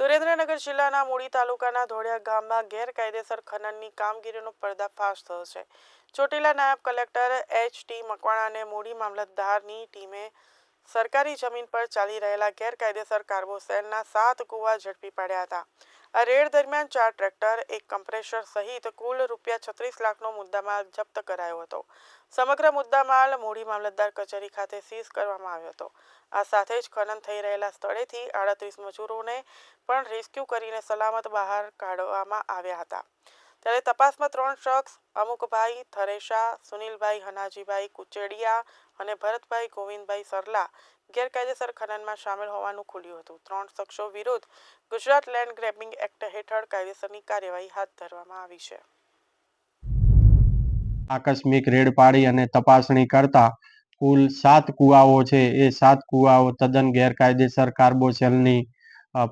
સુરેન્દ્રનગર જિલ્લાના મૂળી તાલુકાના ધોળિયા ગામમાં ગેરકાયદેસર ખનનની કામગીરીનો પર્દાફાશ થયો છે. ચોટીલા નાયબ કલેક્ટર એચ ટી મકવાણા અને મૂળી મામલતદારની ટીમે સરકારી જમીન પર ચાલી રહેલા ગેરકાયદેસર કાર્બોસેલના સાત કુવા ઝડપી પાડ્યા હતા. આ રેડ દરમિયાન ચાર ટ્રેક્ટર, એક કમ્પ્રેસર સહિત કુલ રૂપિયા છત્રીસ લાખનો મુદ્દામાલ જપ્ત કરાયો હતો. સમગ્ર મુદ્દામાલ મૂડી મામલતદાર કચેરી ખાતે સીઝ કરવામાં આવ્યો હતો. આ સાથે જ ખનન થઈ રહેલા સ્થળેથી આડત્રીસ મજૂરોને પણ રેસ્ક્યુ કરીને સલામત બહાર કાઢવામાં આવ્યા હતા. ત્યારે તપાસમાં ત્રણ શખ્સ, અમુકભાઈ થરેશા, સુનિલભાઈ હનાજીભાઈ કુચેડિયા અને ભરતભાઈ ગોવિંદભાઈ સરલા ગેરકાયદેસર ખનનમાં સામેલ હોવાનું ખુલ્યું હતું. ત્રણ શખ્સો વિરુદ્ધ ગુજરાત લેન્ડ ગ્રેબિંગ એક્ટ હેઠળ કાયદેસરની કાર્યવાહી હાથ ધરવામાં આવી છે. આકસ્મિક રેડ પાડી અને તપાસણી કરતા કુલ સાત કુવાઓ છે. એ સાત કુવાઓ તદ્દન ગેરકાયદેસર કાર્બોસેલની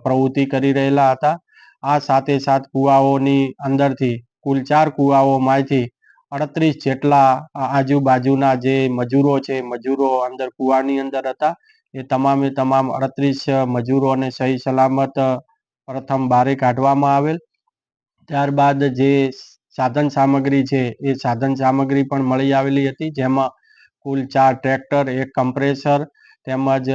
પ્રવૃત્તિ કરી રહેલા હતા. આ સાતે સાત કુવાઓની અંદરથી કુલ ચાર કુવાઓમાંથી અડત્રીસ જેટલા આજુબાજુના જે મજૂરો છે, મજૂરો અંદર કુવાની અંદર હતા, એ તમામે તમામ અડત્રીસ મજૂરોને સહી સલામત પ્રથમ બારે કાઢવામાં આવેલ. ત્યારબાદ જે સાધન સામગ્રી છે, એ સાધન સામગ્રી પણ મળી આવેલી હતી, જેમાં કુલ ચાર ટ્રેક્ટર, એક કમ્પ્રેસર, તેમજ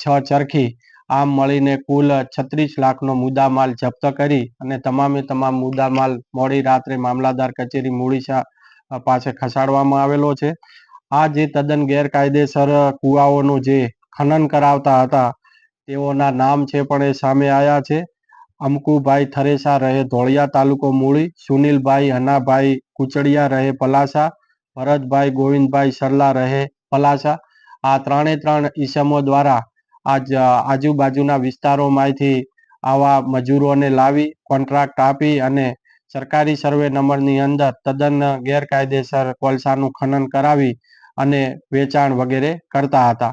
છ ચરખી આમ મળીને કુલ છત્રીસ લાખનો મુદ્દામાલ જપ્ત કરી અને તમામે તમામ મુદ્દામાલ મોડી રાત્રે મામલાદાર કચેરી મૂળીસા પાસે ખસાડવામાં આવેલો છે. આ જે તદ્દન ગેરકાયદેસર કુવાઓનું જે ખનન કરાવતા હતા, તેઓના નામ છે પણ એ સામે આવ્યા છે. અમકુભાઈ થરેસા રહે ધોળિયા તાલુકો મૂળી, સુનિલભાઈ હનાભાઈ કુચડિયા રહે પલાસા, ભરતભાઈ ગોવિંદભાઈ સરલા રહે પલાસા. આ ત્રણે ત્રણ ઈસમો દ્વારા આજ આજુબાજુના વિસ્તારોમાંથી આવા મજૂરોને લાવી કોન્ટ્રાક્ટ આપી અને સરકારી સર્વે નંબરની અંદર તદ્દન ગેરકાયદેસર કોલસાનું ખનન કરાવી અને વેચાણ વગેરે કરતા હતા.